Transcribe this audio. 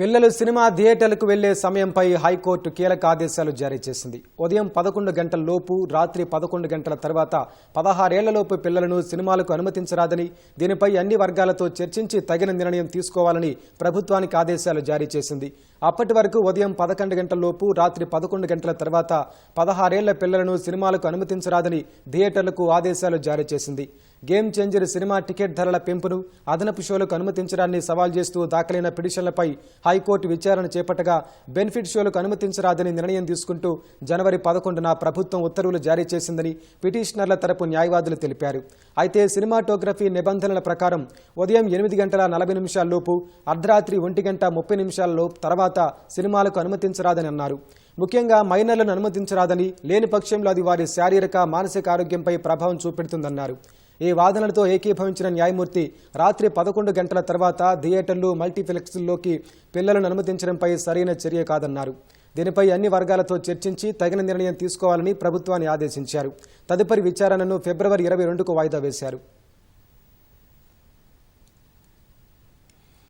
పిల్లలు సినిమా థియేటర్లకు వెళ్ళే సమయంపై హైకోర్టు కీలక ఆదేశాలు జారీ చేసింది. ఉదయం పదకొండు గంటల లోపు రాత్రి పదకొండు గంటల తర్వాత పదహారేళ్ళలోపు పిల్లలను సినిమాలకు అనుమతించరాదని దీనిపై అన్ని వర్గాలతో చర్చించి తగిన నిర్ణయం తీసుకోవాలని ప్రభుత్వానికి ఆదేశాలు జారీ చేసింది. అప్పటి వరకు ఉదయం పదకొండు గంటల లోపు రాత్రి పదకొండు గంటల తర్వాత పదహారేళ్ళ పిల్లలను సినిమాలకు అనుమతించరాదని థియేటర్లకు ఆదేశాలు జారీ చేసింది. గేమ్ చేంజర్ సినిమా టికెట్ ధరల పెంపును అదనపు షోలకు అనుమతించడాన్ని సవాల్ చేస్తూ దాఖలైన పిటిషన్లపై హైకోర్టు విచారణ చేపట్టగా బెనిఫిట్ షోలకు అనుమతించరాదని నిర్ణయం తీసుకుంటూ జనవరి పదకొండున ప్రభుత్వం ఉత్తర్వులు జారీ చేసిందని పిటిషనర్ల తరపు న్యాయవాదులు తెలిపారు. అయితే సినిమాటోగ్రఫీ నిబంధనల ప్రకారం ఉదయం ఎనిమిది గంటల నలభై నిమిషాల్లోపు అర్ధరాత్రి ఒంటి గంట ముప్పై నిమిషాల్లోపు తర్వాత సినిమాలకు అనుమతించరాదని అన్నారు. ముఖ్యంగా మైనర్లను అనుమతించరాదని లేని పక్షంలో అది వారి శారీరక మానసిక ఆరోగ్యంపై ప్రభావం చూపెడుతుందన్నారు. ఈ వాదనలతో ఏకీభవించిన న్యాయమూర్తి రాత్రి పదకొండు గంటల తర్వాత థియేటర్లు మల్టీప్లెక్స్ల్లోకి పిల్లలను అనుమతించడంపై సరైన చర్య కాదన్నారు. దీనిపై అన్ని వర్గాలతో చర్చించి తగిన నిర్ణయం తీసుకోవాలని ప్రభుత్వాన్ని ఆదేశించారు. తదుపరి విచారణను ఫిబ్రవరి ఇరవై రెండుకు వాయిదా వేశారు.